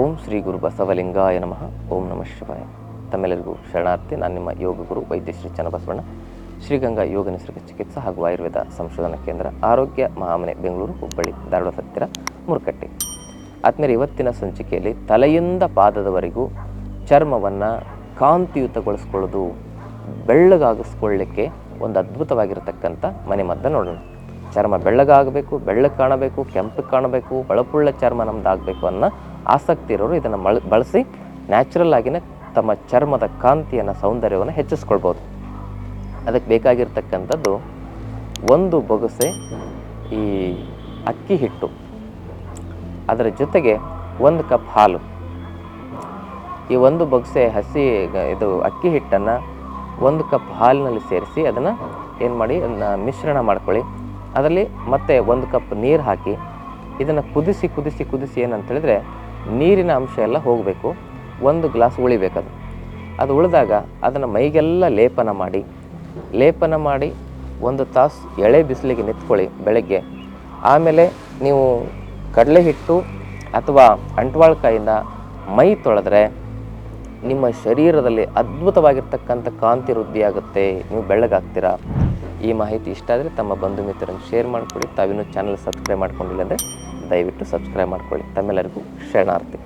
ಓಂ ಶ್ರೀ ಗುರು ಬಸವಲಿಂಗಾಯ ನಮಃ. ಓಂ ನಮಃ ಶಿವಾಯ. ತಮ್ಮೆಲ್ಲರಿಗೂ ಶರಣಾರ್ಥಿ, ನಾನು ನಿಮ್ಮ ಯೋಗ ಗುರು ವೈದ್ಯ ಶ್ರೀ ಚನ್ನಬಸವಣ್ಣ. ಶ್ರೀಗಂಗಾ ಯೋಗ ನಿಸರ್ಗ ಚಿಕಿತ್ಸಾ ಹಾಗೂ ಆಯುರ್ವೇದ ಸಂಶೋಧನಾ ಕೇಂದ್ರ ಆರೋಗ್ಯ ಮಹಾಮನೆ, ಬೆಂಗಳೂರು, ಹುಬ್ಬಳ್ಳಿ, ಧಾರವಾಡ, ಹತ್ತಿರ, ಮುರುಕಟ್ಟೆ. ಆದ್ಮೇಲೆ ಇವತ್ತಿನ ಸಂಚಿಕೆಯಲ್ಲಿ ತಲೆಯಿಂದ ಪಾದದವರೆಗೂ ಚರ್ಮವನ್ನು ಕಾಂತಿಯುತಗೊಳಿಸ್ಕೊಳ್ಳೋದು, ಬೆಳ್ಳಗಾಗಿಸ್ಕೊಳ್ಳಿಕ್ಕೆ ಒಂದು ಅದ್ಭುತವಾಗಿರತಕ್ಕಂಥ ಮನೆಮದ್ದ ನೋಡೋಣ. ಚರ್ಮ ಬೆಳ್ಳಗಾಗಬೇಕು, ಬೆಳ್ಳಗೆ ಕಾಣಬೇಕು ಕೆಂಪಗೆ ಕಾಣಬೇಕು ಹೊಳಪುಳ್ಳ ಚರ್ಮ ನಮ್ದು ಆಗಬೇಕು ಅನ್ನೋ ಆಸಕ್ತಿ ಇರೋರು ಇದನ್ನು ಮಳ, ಬಳಸಿ ನ್ಯಾಚುರಲ್ ಆಗಿನೇ ತಮ್ಮ ಚರ್ಮದ ಕಾಂತಿಯನ್ನು, ಸೌಂದರ್ಯವನ್ನು ಹೆಚ್ಚಿಸ್ಕೊಳ್ಬೋದು. ಅದಕ್ಕೆ ಬೇಕಾಗಿರ್ತಕ್ಕಂಥದ್ದು ಒಂದು ಬೊಗಸೆ, ಈ ಅಕ್ಕಿ ಹಿಟ್ಟು. ಅದರ ಜೊತೆಗೆ ಒಂದು ಕಪ್ ಹಾಲು. ಈ ಒಂದು ಬೊಗಸೆ ಹಸಿ ಇದು ಅಕ್ಕಿ ಹಿಟ್ಟನ್ನು ಒಂದು ಕಪ್ ಹಾಲಿನಲ್ಲಿ ಸೇರಿಸಿ ಅದನ್ನು ಏನು ಮಾಡಿ ಮಿಶ್ರಣ ಮಾಡ್ಕೊಳ್ಳಿ. ಅದರಲ್ಲಿ ಮತ್ತೆ ಒಂದು ಕಪ್ ನೀರು ಹಾಕಿ ಇದನ್ನು ಕುದಿಸಿ ಕುದಿಸಿ ಕುದಿಸಿ ಏನಂತ ಹೇಳಿದ್ರೆ ನೀರಿನ ಅಂಶ ಎಲ್ಲ ಹೋಗಬೇಕು. ಒಂದು ಗ್ಲಾಸ್ ಉಳಿಬೇಕದು ಅದು ಉಳಿದಾಗ ಅದನ್ನು ಮೈಗೆಲ್ಲ ಲೇಪನ ಮಾಡಿ ಲೇಪನ ಮಾಡಿ ಒಂದು ತಾಸು ಎಳೆ ಬಿಸಿಲಿಗೆ ನಿಂತ್ಕೊಳ್ಳಿ ಬೆಳಗ್ಗೆ. ಆಮೇಲೆ ನೀವು ಕಡಲೆ ಹಿಟ್ಟು ಅಥವಾ ಅಂಟ್ವಾಳ್ಕಾಯಿಂದ ಮೈ ತೊಳೆದ್ರೆ ನಿಮ್ಮ ಶರೀರದಲ್ಲಿ ಅದ್ಭುತವಾಗಿರ್ತಕ್ಕಂಥ ಕಾಂತಿ ವೃದ್ಧಿಯಾಗುತ್ತೆ. ನೀವು ಬೆಳ್ಳಗಾಗ್ತೀರಾ? ಈ ಮಾಹಿತಿ ಇಷ್ಟ ಆದರೆ ತಮ್ಮ ಬಂಧು ಮಿತ್ರರನ್ನು ಶೇರ್ ಮಾಡಿಕೊಡಿ. ತಾವಿನ್ನೂ ಚಾನಲ್ ಸಬ್ಸ್ಕ್ರೈಬ್ ಮಾಡ್ಕೊಂಡಿಲ್ಲ ಅಂದರೆ ದಯವಿಟ್ಟು ಸಬ್ಸ್ಕ್ರೈಬ್ ಮಾಡ್ಕೊಳ್ಳಿ. ತಮ್ಮೆಲ್ಲರಿಗೂ ಶರಣಾರ್ಥಿ.